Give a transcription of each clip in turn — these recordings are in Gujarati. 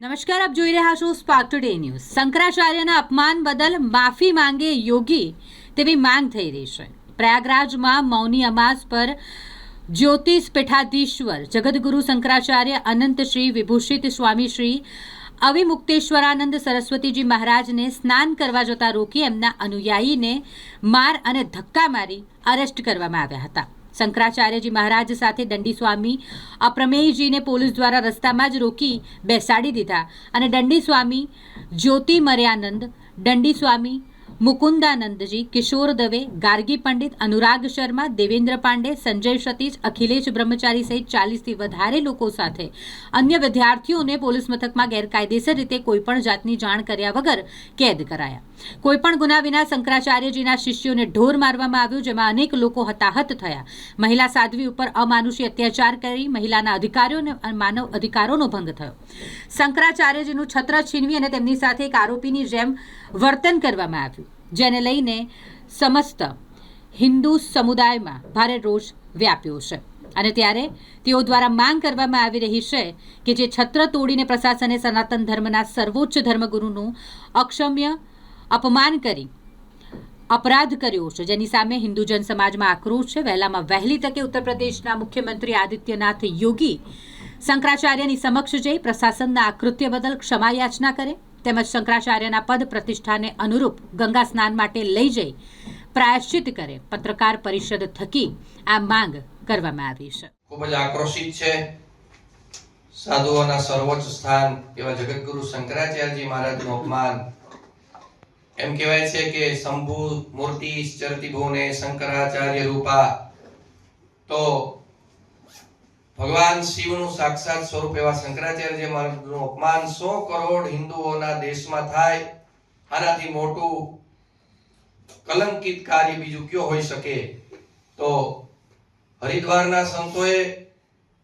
નમસ્કાર, આપ જોઈ રહ્યા છો સ્પાર્ક ટુડે ન્યૂઝ શંકરાચાર્યના અપમાન બદલ માફી માંગે યોગી તેવી માંગ થઈ રહી છે. પ્રયાગરાજમાં મૌની અમાસ પર જ્યોતિષ પીઠાધીશ્વર, જગદગુરુ શંકરાચાર્ય, અનંત શ્રી વિભૂષિત સ્વામી શ્રી અવિમુક્તેશ્વરાનંદ સરસ્વતીજી મહારાજને સ્નાન કરવા જતા રોકી એમના અનુયાયીને માર અને ધક્કા મારી અરેસ્ટ કરવામાં આવ્યા હતા. શંકરાચાર્યજી મહારાજ સાથે દંડી સ્વામી અપ્રમેયજીને પોલીસ દ્વારા રસ્તામાં જ રોકી બેસાડી દીધા. અને દંડી સ્વામી જ્યોતિ મર્યાનંદ દંડી સ્વામી મુકુંદાનંદજી, કિશોર દવે, ગાર્ગી પંડિત, અનુરાગ શર્મા, દેવેન્દ્ર પાંડે, સંજય સતીશ, અખિલેશ બ્રહ્મચારી સહિત ચાલીસથી વધારે લોકો સાથે. અન્ય વિદ્યાર્થીઓને પોલીસ મથકમાં ગેરકાયદેસર રીતે કોઈપણ જાતની જાણ કર્યા વગર કેદ કરાયા. કોઈપણ ગુના વિના શંકરાચાર્યજીના શિષ્યોને ઢોર મારવામાં આવ્યું, જેમાં અનેક લોકો હતાહત થયા. મહિલા સાધ્વી ઉપર અમાનુષી અત્યાચાર કરી મહિલાના અધિકારીઓને માનવ અધિકારોનો ભંગ થયો. શંકરાચાર્યજીનું છત્ર છીનવી અને તેમની સાથે એક આરોપીની જેમ વર્તન કરવામાં આવ્યું. જેને લઈને સમસ્ત હિન્દુ સમુદાયમાં ભારે રોષ વ્યાપ્યો છે. અને ત્યારે તેઓ દ્વારા માંગ કરવામાં આવી રહી છે કે જે છત્ર તોડીને પ્રશાસને સનાતન ધર્મના સર્વોચ્ચ ધર્મગુરુનું અક્ષમ્ય અપમાન કરી અપરાધ કર્યો છે. જેની સામે હિન્દુ જન સમાજમાં આક્રોશ છે. વહેલામાં વહેલી તકે ઉત્તર પ્રદેશના મુખ્યમંત્રી આદિત્યનાથ યોગી શંકરાચાર્યની સમક્ષ જઈ પ્રશાસનના આ કૃત્ય બદલ ક્ષમા યાચના કરે. તેમજ શંકરાચાર્યના પદ પ્રતિષ્ઠાને અનુરૂપ ગંગા સ્નાન માટે લઈ જઈ પ્રાયશ્ચિત કરે. પત્રકાર પરિષદ થકી આ માંગ કરવામાં આવી છે. ખૂબ જ આક્રોશિત છે. સાધુઓના સર્વોચ્ચ સ્થાન એવા જગતગુરુ શંકરાચાર્યજી મહારાજનું અપમાન. એમ કહેવાય છે કે શંભુ, મૂર્તિ, ચરતી ભુવને શંકરાચાર્ય રૂપા. તો ભગવાન શિવનું સાક્ષાત સ્વરૂપ એવા શંકરાચાર્ય મહારાજનું અપમાન સો કરોડ હિન્દુઓના દેશમાં થાય, આનાથી મોટું કલંકિત કાર્ય બીજું કયો હોઈ શકે? તો હરિદ્વારના સંતોએ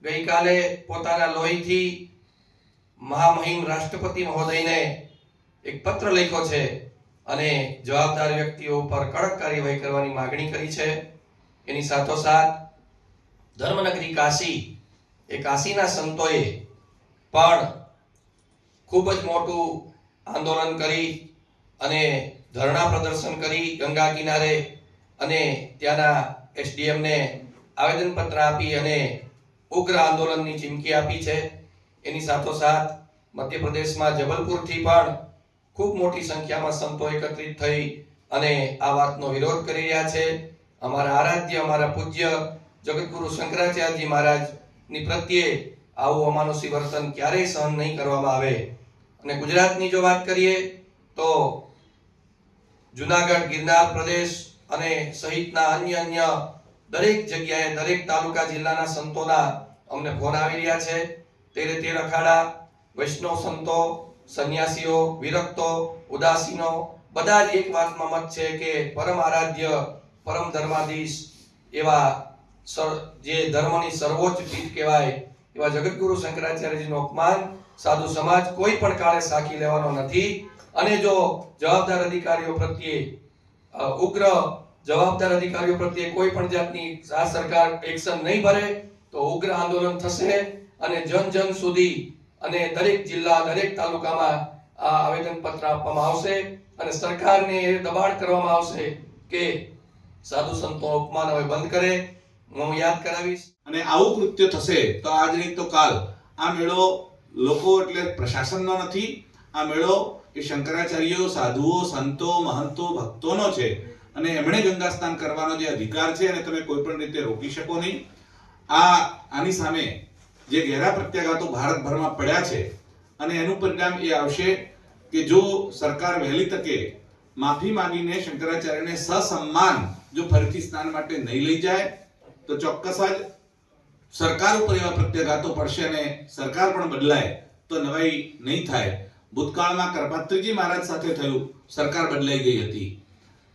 ગઈકાલે પોતાના લોહીથી મહામહિમ રાષ્ટ્રપતિ મહોદયને એક પત્ર લખ્યો છે અને જવાબદાર વ્યક્તિઓ પર કડક કાર્યવાહી કરવાની માગણી કરી છે. એની સાથોસાથ ધર્મનગરી કાશી એ કાશીના સંતોએ પણ ખૂબ જ મોટું આંદોલન કરી અને ધરણા પ્રદર્શન કરી ગંગા કિનારે અને ત્યાંના એસડીએમને આવેદનપત્ર આપી અને ઉગ્ર આંદોલનની ચીમકી આપી છે. એની સાથોસાથ મધ્યપ્રદેશમાં જબલપુરથી પણ ખૂબ મોટી સંખ્યામાં સંતો એકત્રિત થઈ અને આ વાતનો વિરોધ કરી રહ્યા છે. અમારા આરાધ્ય, અમારા પૂજ્ય જગતગુરુ શંકરાચાર્યજી મહારાજની પ્રત્યે આવું અમાનુષી વર્તન ક્યારેય સહન નહીં કરવામાં આવે. અને ગુજરાતની જો વાત કરીએ, તો જુનાગઢ, ગિરનાર પ્રદેશ અને સહિતના અન્ય અન્ય દરેક જગ્યાએ, દરેક તાલુકા જિલ્લાના સંતોના અમને ફોન આવી રહ્યા છે. તેરે તેર અખાડા, વૈષ્ણવ સંતો, સંન્યાસીઓ, વિરક્તો, ઉદાસીનો, બધા જ એક વાતમાં મત છે કે પરમ આરાધ્ય, પરમ ધર્માધીશ એવા જે ધર્મની સર્વોચ્ચ પીઠ કહેવાય, એવા જગતગુરુ શંકરાચાર્યજીનું અપમાન સાધુ સમાજ કોઈ પણ કાળે સાખી લેવાનો નથી. અને જો જવાબદાર અધિકારીઓ પ્રત્યે ઉગ્ર જવાબદાર અધિકારીઓ પ્રત્યે કોઈ પણ જાતની આ સરકાર એક્શન નહીં ભરે, તો ઉગ્ર આંદોલન થશે અને જન જન સુધી અને દરેક જિલ્લા, દરેક તાલુકામાં આ આવેદન પત્ર આપવામાં આવશે અને સરકારને એ દબાણ કરવામાં આવશે કે સાધુ સંતો અપમાન હવે બંધ કરે. હું યાદ કરાવીશ. અને આવું કૃત્ય થશે તો આજ નહીં તો કાલ. આ મેળો લોકો એટલે પ્રશાસનનો નથી. આ મેળો એ શંકરાચાર્યો, સાધુઓ, સંતો, મહંતો, ભક્તોનો છે. અને એમણે ગંગા સ્નાન કરવાનો જે અધિકાર છે અને તમે કોઈ પણ રીતે રોકી શકો નહીં. આ આની સામે જે ગેરા પ્રત્યાઘાતો ભારતભરમાં પડ્યા છે અને એનું પરિણામ એ આવશે કે જો સરકાર વહેલી તકે માફી માંગીને શંકરાચાર્યને સસમ્માન જો ફરીથી સ્નાન માટે નહીં લઈ જાય તો ચોક્કસ જ સરકાર ઉપર એવા પ્રત્યાઘાતો પડશે અને સરકાર પણ બદલાય, તો નવાઈ નહીં થાય. ભૂતકાળમાં કરપાત્રીજી મહારાજ સાથે થયું, સરકાર બદલાઈ ગઈ હતી.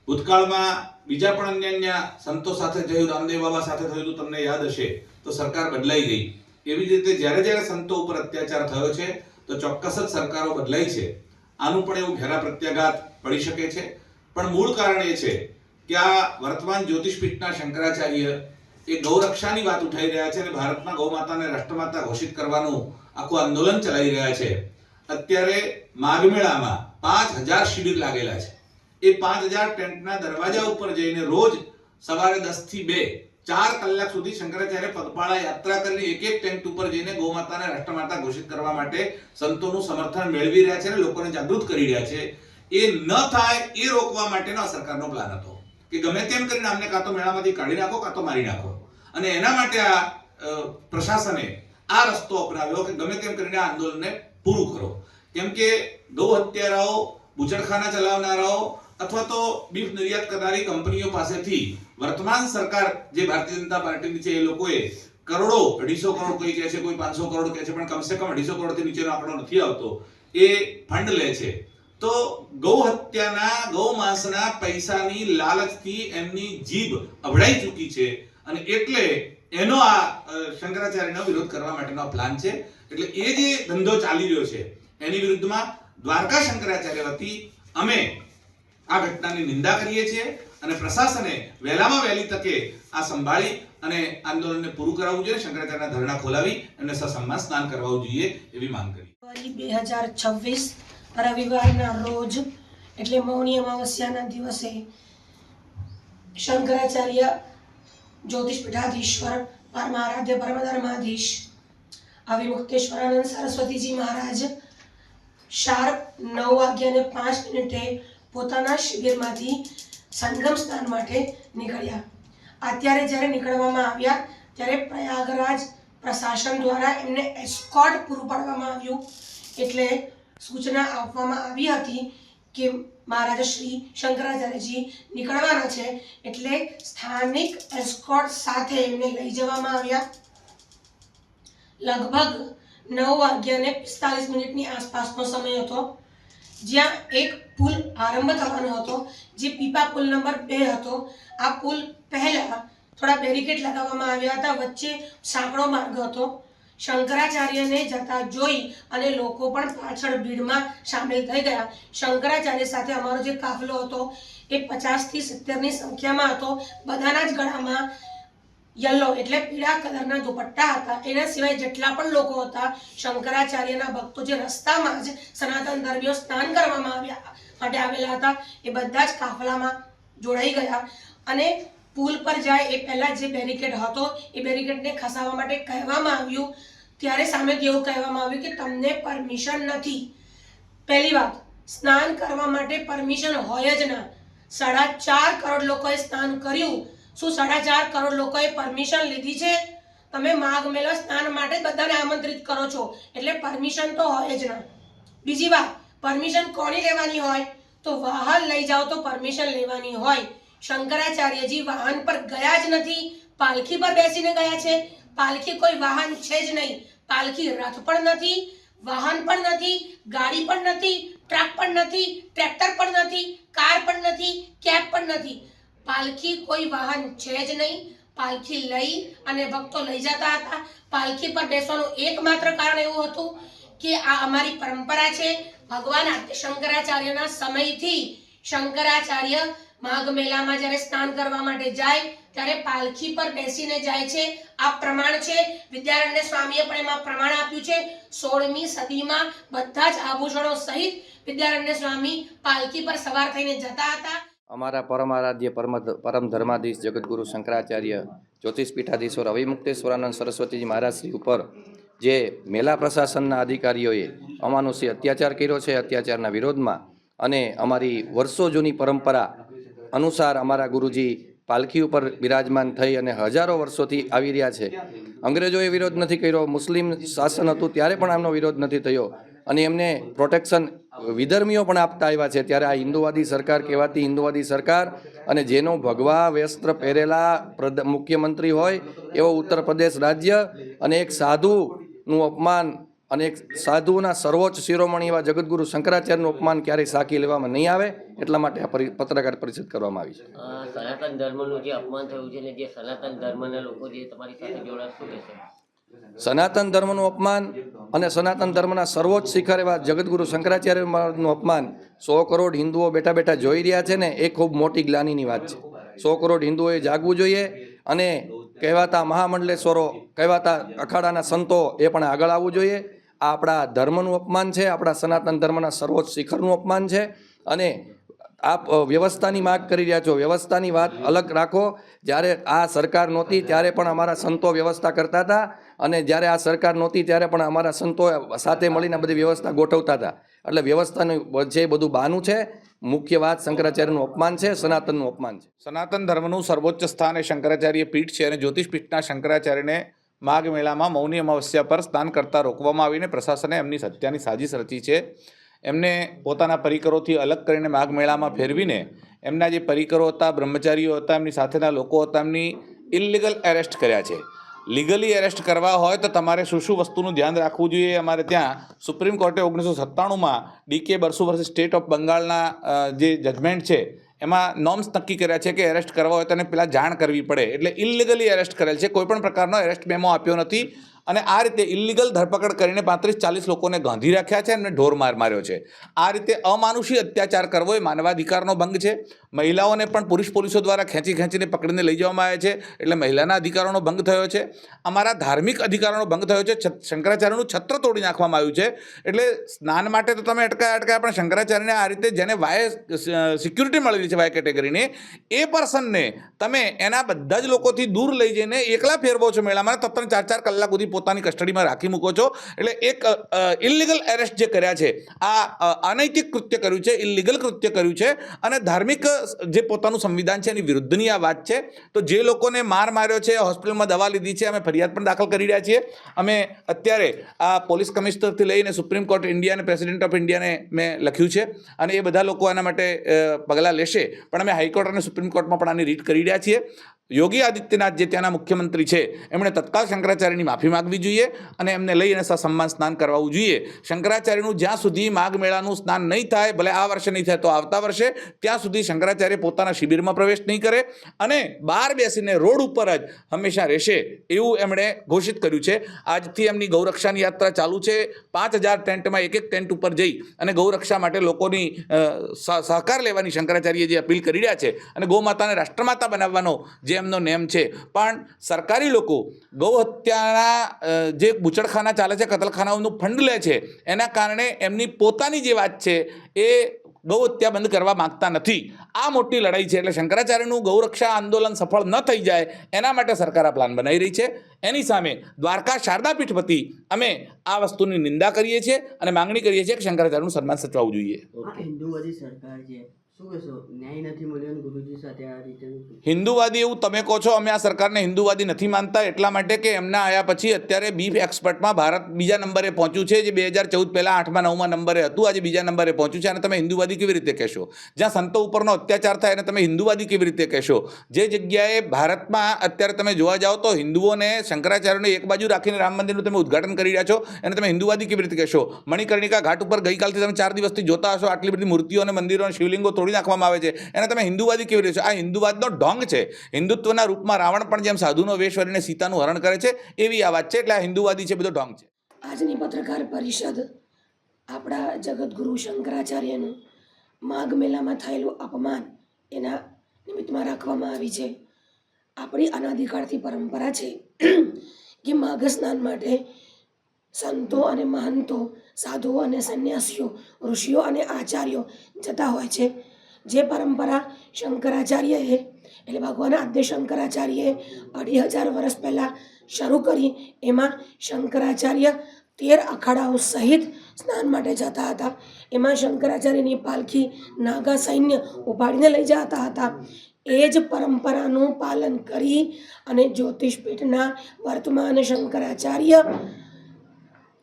ભૂતકાળમાં બીજા પણ અન્ય અન્ય સંતો સાથે થયું, રામદેવ બાબા સાથે થયું તમને યાદ હશે, તો સરકાર બદલાઈ ગઈ. એવી રીતે જ્યારે જ્યારે સંતો ઉપર અત્યાચાર થયો છે, તો ચોક્કસ જ સરકારો બદલાઈ છે. આનું પણ એવું ઘેરા પ્રત્યાઘાત પડી શકે છે. પણ મૂળ કારણ એ છે કે આ વર્તમાન જ્યોતિષપીઠના શંકરાચાર્ય એ ગૌરક્ષાની વાત ઉઠાઈ રહ્યા છે અને ભારતમાં ગૌ માતાને રાષ્ટ્રમાતા ઘોષિત કરવાનું આખું આંદોલન ચલાવી રહ્યા છે. અત્યારે માઘમેળામાં પાંચ હજાર શિબિર લાગેલા છે. એ પાંચ હજાર ટેન્ટના દરવાજા ઉપર જઈને રોજ સવારે દસથી બે, ચાર કલાક સુધી શંકરાચાર્ય પગપાળા યાત્રા કરીને એક એક ટેન્ટ ઉપર જઈને ગૌમાતાને રાષ્ટ્રમાતા ઘોષિત કરવા માટે સંતોનું સમર્થન મેળવી રહ્યા છે અને લોકોને જાગૃત કરી રહ્યા છે. એ ન થાય, એ રોકવા માટેનો આ સરકારનો પ્લાન હતો. કે ગમે તેમ કરીને આમને કાં તો મેળામાંથી કાઢી નાખો, કાં તો મારી નાખો. અને એના માટે આ પ્રશાસને આ રસ્તો અપનાવ્યો કે ગમે તેમ કરીને આ આંદોલનને પૂરું કરો. કેમ કે ગૌ હત્યારાઓ, બુચડખાના ચલાવનારાઓ અથવા તો બીફ નિર્યાત કરનારી કંપનીઓ પાસેથી વર્તમાન સરકાર જે ભારતીય જનતા પાર્ટીની છે, એ લોકોએ કરોડો, અઢીસો કરોડ કોઈ કહે છે, કોઈ પાંચસો કરોડ કહે છે, પણ કમસે કમ અઢીસો કરોડથી નીચેનો આંકડો નથી આવતો. એ ફંડ લે છે. તો ગૌ હત્યાના ગૌ માંસના પૈસાની લાલચથી એમની જીભ અભડાઈ ચૂકી છે. અને એટલે એનો આ શંકરાચાર્યનો વિરોધ કરવા માટેનો પ્લાન છે. એટલે એ જે ધંધો ચાલી રહ્યો છે, એની વિરુદ્ધમાં દ્વારકા શંકરાચાર્ય વતી અમે આ ઘટનાની નિંદા કરીએ છીએ અને પ્રશાસને વહેલામાં વહેલી તકે આ સંભાળી અને આંદોલનને પૂરું કરાવવું જોઈએ, શંકરાચાર્યના ધરણા ખોલાવી એમને સસન્માન સ્નાન કરવાવું જોઈએ એવી માંગ કરી. બે હજાર છવ્વીસ રવિવારના રોજ, એટલે મૌની અમાવસ્યાના દિવસે શંકરાચાર્ય જ્યોતિષ પીઠાધીશ્વર પરમારાધ્ય પરમધર્માધીશ અવિમુક્તેશ્વરાનંદ સરસ્વતીજી મહારાજ શાર્પ નવ વાગ્યાને પાંચ મિનિટે પોતાના શિબિરમાંથી સંગમ સ્નાન માટે નીકળ્યા. અત્યારે જ્યારે નીકળવામાં આવ્યા, ત્યારે પ્રયાગરાજ પ્રશાસન દ્વારા એમને એસ્કોટ પૂરું પાડવામાં આવ્યું. એટલે સૂચના આપવામાં આવી હતી કે મહારાજા શ્રી શંકરાચાર્યજી નીકળવાના છે એટલે સ્થાનિક એસ્કોટ સાથે એમને લઈ જવામાં આવ્યા. લગભગ નવ વાગ્યાને પિસ્તાલીસ મિનિટની આસપાસનો સમય હતો, જ્યાં એક પુલ આરંભ થવાનો હતો, જે પીપા પુલ નંબર બે હતો. આ પુલ પહેલાં થોડા બેરિકેડ લગાવવામાં આવ્યા હતા, વચ્ચે સાંકડો માર્ગ હતો. શંકરાચાર્યને જતા જોઈ અને લોકો પણ પાછળ ભીડમાં સામેલ થઈ ગયા. શંકરાચાર્ય સાથે અમારો જે કાફલો હતો એ પચાસથી સિત્તેરની સંખ્યામાં હતો. બધાના જ ગળામાં યલો એટલે પીળા કલરના દુપટ્ટા હતા. એના સિવાય જેટલા પણ લોકો હતા, શંકરાચાર્યના ભક્તો જે રસ્તામાં જ સનાતન ધર્મીઓ સ્નાન કરવામાં આવ્યા માટે આવેલા હતા, એ બધા જ કાફલામાં જોડાઈ ગયા. અને પુલ પર જાય એ પહેલા જે બેરિકેડ હતો, એ બેરિકેડને ખસાવવા માટે કહેવામાં આવ્યું. ત્યારે સામેથી એવું કહેવામાં આવ્યું કે તમને પરમિશન નથી. પહેલી વાત, સ્નાન કરવા માટે પરમિશન હોય જ ના. સાડા ચાર કરોડ લોકોએ સ્નાન કર્યું. શું સાડા ચાર કરોડ લોકોએ પરમિશન લીધી છે? તમે માઘ મેળા સ્નાન માટે બધાને આમંત્રિત કરો છો, એટલે પરમિશન તો હોય જ ના. બીજી વાત, પરમિશન કોની લેવાની હોય? તો વાહન લઈ જાઓ તો પરમિશન લેવાની હોય. શંકરાચાર્યજી વાહન પર ગયા જ નથી. પાલખી પર બેસીને ગયા છે. પાલખી કોઈ વાહન છે જ નહીં. પાલખી રથ પણ નથી, વાહન પણ નથી, ગાડી પણ નથી, ટ્રક પણ નથી, ટ્રેક્ટર પણ નથી, કાર પણ નથી, કેબ પણ નથી. પાલખી કોઈ વાહન છે જ નહીં. પાલખી લઈ અને ભક્તો લઈ જતા હતા. પાલખી પર બેસવાનું એકમાત્ર કારણ એવું હતું કે આ અમારી પરંપરા છે. ભગવાન શંકરાચાર્યના સમયથી શંકરાચાર્ય માઘ મેલામાં જ્યારે સ્નાન કરવા માટે જાય, ત્યારે પાલખી પર બેસીને જાય છે. આ પ્રમાણ છે. વિદ્યારણ્ય સ્વામીએ પણ એમાં પ્રમાણ આપ્યું છે. સોળમી સદીમાં બધા જ આભૂષણો સહિત વિદ્યારણ્ય સ્વામી પાલખી પર સવાર થઈને જતા હતા. અમારા પરમ આરાધ્ય પરમ પરમ ધર્માધીશ જગદગુરુ શંકરાચાર્ય જ્યોતિષ પીઠાધીશ્વર રવિમુક્તેશ્વરાનંદ સરસ્વતીજી મહારાજ શ્રી ઉપર, જે મેલા પ્રશાસનના અધિકારીઓએ અમાનુષી અત્યાચાર કર્યો છે અત્યાચારના વિરોધમાં અને અમારી વર્ષો જૂની પરંપરા અનુસાર અમારા ગુરુજી પાલખી ઉપર બિરાજમાન થઈ અને હજારો વર્ષોથી આવી રહ્યા છે. અંગ્રેજોએ વિરોધ નથી કર્યો, મુસ્લિમ શાસન હતું ત્યારે પણ આમનો વિરોધ નથી થયો. અને એમને પ્રોટેક્શન વિધર્મીઓ પણ આપતા આવ્યા છે. ત્યારે આ હિન્દુવાદી સરકાર કહેવાતી હિન્દુવાદી સરકાર અને જેનો ભગવા વસ્ત્ર પહેરેલા મુખ્યમંત્રી હોય એવો ઉત્તર પ્રદેશ રાજ્ય અને એક સાધુનું અપમાન અને એક સાધુના સર્વોચ્ચ શિરોમણી એવા જગદગુરુ શંકરાચાર્યનું અપમાન ક્યારેય સાકી લેવામાં નહીં આવે એટલા માટે આ પત્રકાર પરિષદ કરવામાં આવી છે. સનાતન ધર્મનું જે અપમાન થયું છે ને જે સનાતન ધર્મના લોકો જે તમારી સાથે જોડાય શું કહેશે? સનાતન ધર્મનું અપમાન અને સનાતન ધર્મના સર્વોચ્ચ શિખર એવા જગદગુરુ શંકરાચાર્યનું અપમાન સો કરોડ હિન્દુઓ બેઠા બેઠા જોઈ રહ્યા છે ને એ ખૂબ મોટી ગ્લાનીની વાત છે. સો કરોડ હિન્દુઓએ જાગવું જોઈએ અને કહેવાતા મહામંડલેશ્વરો કહેવાતા અખાડાના સંતો એ પણ આગળ આવવું જોઈએ. આ આપણા ધર્મનું અપમાન છે, આપણા સનાતન ધર્મના સર્વોચ્ચ શિખરનું અપમાન છે અને આપ વ્યવસ્થાની માગ કરી રહ્યા છો. વ્યવસ્થાની વાત અલગ રાખો. જ્યારે આ સરકાર નહોતી ત્યારે પણ અમારા સંતો વ્યવસ્થા કરતા હતા અને જ્યારે આ સરકાર નહોતી ત્યારે પણ અમારા સંતો સાથે મળીને બધી વ્યવસ્થા ગોઠવતા હતા. એટલે વ્યવસ્થાનું જે બધું બહાનું છે, મુખ્ય વાત શંકરાચાર્યનું અપમાન છે, સનાતનનું અપમાન છે. સનાતન ધર્મનું સર્વોચ્ચ સ્થાન એ શંકરાચાર્ય પીઠ છે અને જ્યોતિષ પીઠના શંકરાચાર્યને માઘ મેળામાં મૌની અમાવસ્યા પર સ્નાન કરતા રોકવામાં આવીને પ્રશાસને એમની હત્યાની સાજિશ રચી છે. એમને પોતાના પરિકરોથી અલગ કરીને માઘ મેળામાં ફેરવીને એમના જે પરિકરો હતા, બ્રહ્મચારીઓ હતા, એમની સાથેના લોકો હતા, એમની ઇલિગલ એરેસ્ટ કર્યા છે. લીગલી એરેસ્ટ કરવા હોય તો તમારે શું શું વસ્તુનું ધ્યાન રાખવું જોઈએ? અમારે ત્યાં સુપ્રીમ કોર્ટે ઓગણીસો સત્તાણુંમાં ડીકે બરસુ વર્ષે સ્ટેટ ઓફ બંગાળના જે જજમેન્ટ છે એમાં નોર્મ્સ નક્કી કર્યા છે કે એરેસ્ટ કરવા હોય તો એને પહેલાં જાણ કરવી પડે. એટલે ઇલિગલી એરેસ્ટ કરેલ છે. કોઈપણ પ્રકારનો એરેસ્ટ મેમો આપ્યો નથી. અને આ રીતે ઇલીગલ ધરપકડ કરીને પાંત્રીસ ચાલીસ લોકોને ગાંધી રાખ્યા છે અને ઢોર માર માર્યો છે. આ રીતે અમાનુષી અત્યાચાર કરવો એ માનવાધિકારનો ભંગ છે. મહિલાઓને પણ પુરુષ પોલીસો દ્વારા ખેંચી ખેંચીને પકડીને લઈ જવામાં આવે છે એટલે મહિલાના અધિકારોનો ભંગ થયો છે. અમારા ધાર્મિક અધિકારોનો ભંગ થયો છે. શંકરાચાર્યનું છત્ર તોડી નાખવામાં આવ્યું છે. એટલે સ્નાન માટે તો તમે અટકાયા અટકાયા, પણ શંકરાચાર્યને આ રીતે જેને વાય સિક્યુરિટી મળેલી છે વાય કેટેગરીની, એ પર્સનને તમે એના બધા જ લોકોથી દૂર લઈ જઈને એકલા ફેરવો છો મેળામાં ત્રણ ચાર ચાર કલાક સુધી પોતાની કસ્ટડીમાં રાખી મૂકો છો. એટલે એક ઇલિગલ એરેસ્ટ જે કર્યા છે, આ અનૈતિક કૃત્ય કર્યું છે ઇલિગલ કૃત્ય કર્યું છે અને ધાર્મિક જે પોતાનું સંવિધાન છે એની વિરુદ્ધની આ વાત છે. તો જે લોકોને માર માર્યો છે, હોસ્પિટલમાં દવા લીધી છે, અમે ફરિયાદ પણ દાખલ કરી રહ્યા છીએ. અમે અત્યારે આ પોલીસ કમિશનરથી લઈને સુપ્રીમ કોર્ટ ઇન્ડિયા અને પ્રેસિડેન્ટ ઓફ ઇન્ડિયાને મેં લખ્યું છે અને એ બધા લોકો આના માટે પગલાં લેશે. પણ અમે હાઈકોર્ટ અને સુપ્રીમ કોર્ટમાં પણ આની રીટ કરી રહ્યા છીએ. યોગી આદિત્યનાથ જે ત્યાંના મુખ્યમંત્રી છે, એમણે તત્કાલ શંકરાચાર્યની માફી માગવી જોઈએ અને એમને લઈ અને સન્માન સ્નાન કરાવવું જોઈએ. શંકરાચાર્યનું જ્યાં સુધી માઘ મેળાનું સ્નાન નહીં થાય ભલે આ વર્ષે નહીં થાય તો આવતા વર્ષે ત્યાં સુધી શંકરાચાર્ય પોતાના શિબિરમાં પ્રવેશ નહીં કરે અને બહાર બેસીને રોડ ઉપર જ હંમેશા રહેશે એવું એમણે ઘોષિત કર્યું છે. આજથી એમની ગૌરક્ષાની યાત્રા ચાલુ છે. પાંચ હજાર ટેન્ટમાં એક એક ટેન્ટ ઉપર જઈ અને ગૌરક્ષા માટે લોકોની સહ- સહકાર લેવાની શંકરાચાર્ય જે અપીલ કરી રહ્યા છે અને ગૌમાતાને રાષ્ટ્રમાતા બનાવવાનો જે એમનો નેમ છે. પણ સરકારી લોકો ગૌ હત્યાના અ, જે બુચડખાના ચાલે છે, કતલખાનાઓનું ફંડ લે છે, એના કારણે એમની પોતાની જે વાત છે, એ ગૌ હત્યા બંધ કરવા માંગતા નથી. આ મોટી લડાઈ છે એટલે શંકરાચાર્યનું ગૌરક્ષા આંદોલન સફળ ન થઈ જાય, એના માટે સરકાર આ પ્લાન બનાવી રહી છે. એની સામે દ્વારકા શારદા પીઠ વતી અમે આ વસ્તુની નિંદા કરીએ છીએ અને માંગણી કરીએ છીએ કે શંકરાચાર્યનું સન્માન સચવાવું જોઈએ. હિન્દુવાદી એવું તમે કહો છો, અમે આ સરકારને હિન્દુવાદી નથી માનતા, એટલા માટે કે એમના આવ્યા પછી અત્યારે બીફ એક્સપર્ટમાં ભારત બીજા નંબરે પહોંચ્યું છે, જે બે હજાર ચૌદ પહેલાં આઠમાં નવમાં નંબરે હતું, આજે બીજા નંબરે પહોંચ્યું છે, અને તમે હિન્દુવાદી કેવી રીતે કહેશો? જ્યાં સંતો ઉપરનો અત્યાચાર થાય અને તમે હિન્દુવાદી કેવી રીતે કહેશો? જે જગ્યાએ ભારતમાં અત્યારે તમે જોવા જાઓ તો હિન્દુઓને શંકરાચાર્યને એક બાજુ રાખીને રામ મંદિરનું તમે ઉદઘાટન કરી રહ્યા છો અને તમે હિન્દુવાદી કેવી રીતે કહેશો? મણિકર્ણિકા ઘાટ ઉપર ગઈકાલથી તમે ચાર દિવસથી જોતા હશો આટલી બધી મૂર્તિઓ અને મંદિરો અને શિવલિંગો તોડી નાખવામાં આવે છે. એને તમે હિન્દુવાદી કેવી રીતે આ હિન્દુવાદનો ઢોંગ છે. હિન્દુત્વના રૂપમાં રાવણ પણ જેમ સાધુનો વેશ વરીને સીતાનું હરણ કરે છે, એવી આ વાત છે. એટલે આ હિન્દુવાદી છે બધો ઢોંગ છે. આજની પત્રકાર પરિષદ આપણા જગતગુરુ શંકરાચાર્યનું માઘ મેલામાં થયેલું અપમાન એના નિમિત્તમાં રાખવામાં આવી છે. આપણી અનાદિકાળથી પરંપરા છે કે માઘ સ્નાન માટે સંતો અને મહંતો, સાધુઓ અને સંન્યાસીઓ, ઋષિઓ અને આચાર્યો જતા હોય છે. જે પરંપરા શંકરાચાર્યએ, એટલે ભગવાન આદ્ય શંકરાચાર્યએ અઢી હજાર વર્ષ પહેલાં શરૂ કરી. એમાં શંકરાચાર્ય તેર અખાડાઓ સહિત સ્નાન માટે જતા હતા. એમાં શંકરાચાર્યની પાલખી નાગા સૈન્ય ઉપાડીને લઈ જતા હતા. એ જ પરંપરાનું પાલન કરી અને જ્યોતિષપીઠના વર્તમાન શંકરાચાર્ય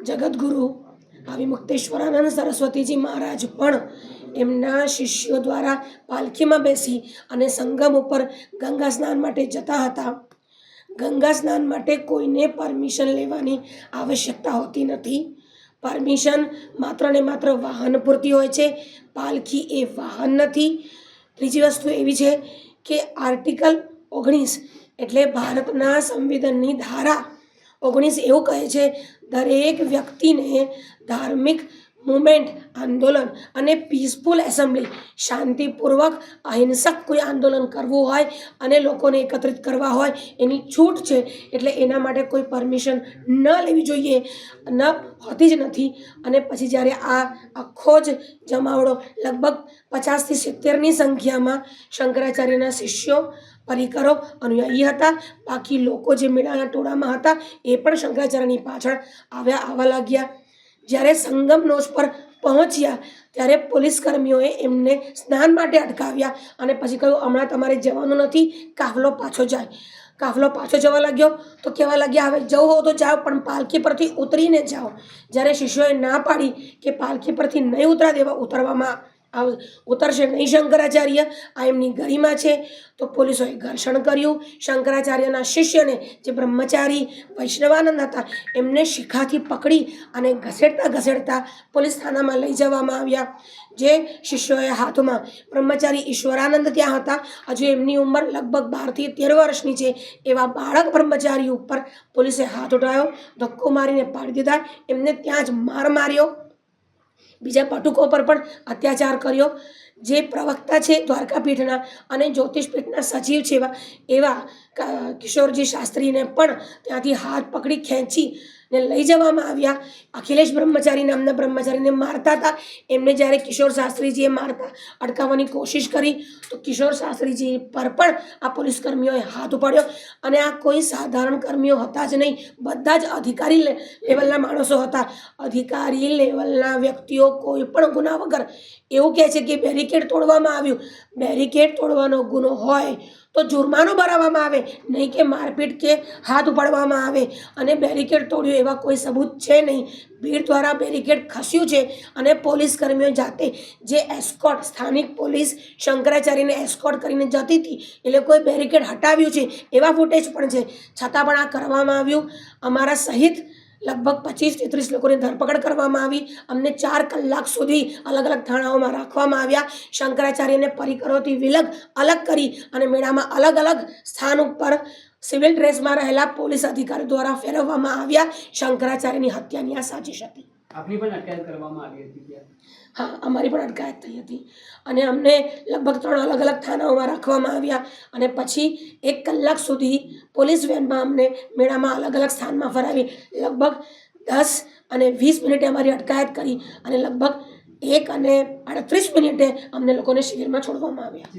જગતગુરુ અવિમુક્તેશ્વરાનંદ સરસ્વતીજી મહારાજ પણ એમના શિષ્યો દ્વારા પાલખીમાં બેસી અને સંગમ ઉપર ગંગા સ્નાન માટે જતા હતા. ગંગા સ્નાન માટે કોઈને પરમિશન લેવાની આવશ્યકતા હોતી નથી. પરમિશન માત્ર ને માત્ર વાહન પૂરતી હોય છે. પાલખી એ વાહન નથી. ત્રીજી વસ્તુ એવી છે કે આર્ટિકલ ઓગણીસ એટલે ભારતના સંવિધાનની ધારા. ઓગણીસ એવું કહે છે, દરેક વ્યક્તિને ધાર્મિક મુમેન્ટ, આંદોલન અને પીસફુલ એસેમ્બલી શાંતિપૂર્વક અહિંસક કોઈ આંદોલન કરવું હોય અને લોકોને એકત્રિત કરવા હોય, એની છૂટ છે, એટલે એના માટે કોઈ પરમિશન ન લેવી જોઈએ. ન હોતી જ નથી. અને પછી જ્યારે આ આખો જ જમાવડો લગભગ પચાસથી સિત્તેરની સંખ્યામાં શંકરાચાર્યના શિષ્યો, પરિકરો, અનુયાયી હતા, બાકી લોકો જે મેળાના ટોળામાં હતા, એ પણ શંકરાચાર્યની પાછળ આવ્યા, આવવા લાગ્યા. જ્યારે સંગમ નોજ પર પહોંચ્યા, ત્યારે પોલીસ કર્મીઓએ એમને સ્નાન માટે અટકાવ્યા અને પછી કહ્યું, હમણાં તમારે જવાનું નથી, કાફલો પાછો જાય. કાફલો પાછો જવા લાગ્યો. તો કહેવા લાગ્યા, હવે જવું હોવ તો જાઓ, પણ પાલખી પરથી ઉતરીને જાઓ. જ્યારે શિષ્યોએ ના પાડી કે પાલખી પરથી નહીં ઉતરા દેવા ઉતરવામાં ઉતરશે નહીં શંકરાચાર્ય. આ એમની ગરિમા છે. તો પોલીસોએ ઘર્ષણ કર્યું. શંકરાચાર્યના શિષ્યને, જે બ્રહ્મચારી વૈષ્ણવાનંદ હતા, એમને શિખાથી પકડી અને ઘસેડતા ઘસેડતા પોલીસ થાનામાં લઈ જવામાં આવ્યા. જે શિષ્યોએ હાથમાં બ્રહ્મચારી ઈશ્વરાનંદ ત્યાં હતા. હજુ એમની ઉંમર લગભગ બારથી તેર વર્ષની છે. એવા બાળક બ્રહ્મચારી ઉપર પોલીસે હાથ ઉઠાવ્યો ધક્કો મારીને પાડી દીધા. એમને ત્યાં જ માર માર્યો. બીજા પટુકો પર પણ અત્યાચાર કર્યો. જે પ્રવક્તા છે દ્વારકાપીઠના અને જ્યોતિષપીઠના સચિવ છે એવા એવા કિશોરજી શાસ્ત્રીને પણ ત્યાંથી હાથ પકડી ખેંચી ને લઈ જવામાં આવ્યા. અખિલેશ બ્રહ્મચારી નામના બ્રહ્મચારીને મારતા હતા. એમને જ્યારે કિશોર શાસ્ત્રીજીએ મારતા અટકાવવાની કોશિશ કરી, તો કિશોર શાસ્ત્રીજી પર પણ આ પોલીસ કર્મીઓએ હાથ ઉપાડ્યો. અને આ કોઈ સાધારણ કર્મીઓ હતા જ નહીં, બધા જ અધિકારી લેવલના માણસો હતા. અધિકારી લેવલના વ્યક્તિઓ કોઈ પણ ગુના વગર એવું કહે છે કે બેરિકેડ તોડવામાં આવ્યું. બેરિકેડ તોડવાનો ગુનો હોય તો જુર્માનો ભરાવવામાં આવે, નહીં કે મારપીટ કે હાથ ઉપાડવામાં આવે. અને બેરિકેડ તોડ્યું એવા કોઈ સબૂત છે નહીં. ભીડ દ્વારા બેરિકેડ ખસ્યું છે અને પોલીસ કર્મીઓ જાતે, જે એસ્કોટ, સ્થાનિક પોલીસ શંકરાચાર્યને એસ્કોટ કરીને જતી હતી, એ લોકોએ બેરિકેડ હટાવ્યું છે. એવા ફૂટેજ પણ છે. છતાં પણ આ કરવામાં આવ્યું. અમારા સહિત લગભગ પચીસ તેત્રીસ લોકોની ધરપકડ કરવામાં આવી. અમને ચાર કલાક સુધી અલગ અલગ થાણાઓમાં રાખવામાં આવ્યા. શંકરાચાર્યને પરિકરોથી વિલગ અલગ કરી અને મેળામાં અલગ અલગ સ્થાન ઉપર સિવિલ ડ્રેસમાં રહેલા પોલીસ અધિકારી દ્વારા ફેરવવામાં આવ્યા. શંકરાચાર્યની હત્યાની આ સાજિશ હતી. આપની પણ અટકાયત કરવામાં આવી હતી હા, અમારી પણ અટકાયત થઈ હતી. અને અમને લગભગ ત્રણ અલગ અલગ થાનાઓમાં રાખવામાં આવ્યા. અને પછી એક કલાક સુધી પોલીસ વેનમાં અમને મેળામાં અલગ અલગ સ્થાનમાં ફરાવી. લગભગ દસ અને વીસ મિનિટે અમારી અટકાયત કરી અને લગભગ એક અને અડત્રીસ મિનિટે અમને લોકોને શિબિરમાં છોડવામાં આવ્યા.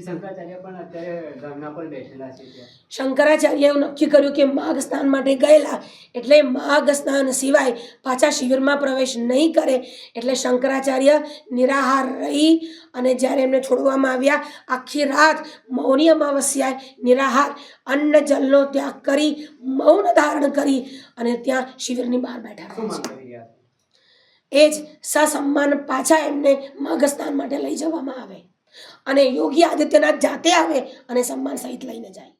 શંકરાચાર્ય એવું નક્કી કર્યું કે માઘ સ્નાન માટે ગયેલા એટલે માઘ સ્નાન સિવાય પાછા શિબિરમાં પ્રવેશ નહીં કરે એટલે શંકરાચાર્ય નિરાહાર રહી અને જ્યારે એમને છોડવામાં આવ્યા આખી રાત મૌની અમાવસ્યાએ નિરાહાર અન્ન જલનો ત્યાગ કરી મૌન ધારણ કરી અને ત્યાં શિબિરની બહાર બેઠા છે રહ્યા એ જ સસમ્માન પાછા એમને મગસ્થાન માટે લઈ જવામાં આવે. અને યોગી આદિત્યનાથ જાતે આવે અને સન્માન સહિત લઈને જાય.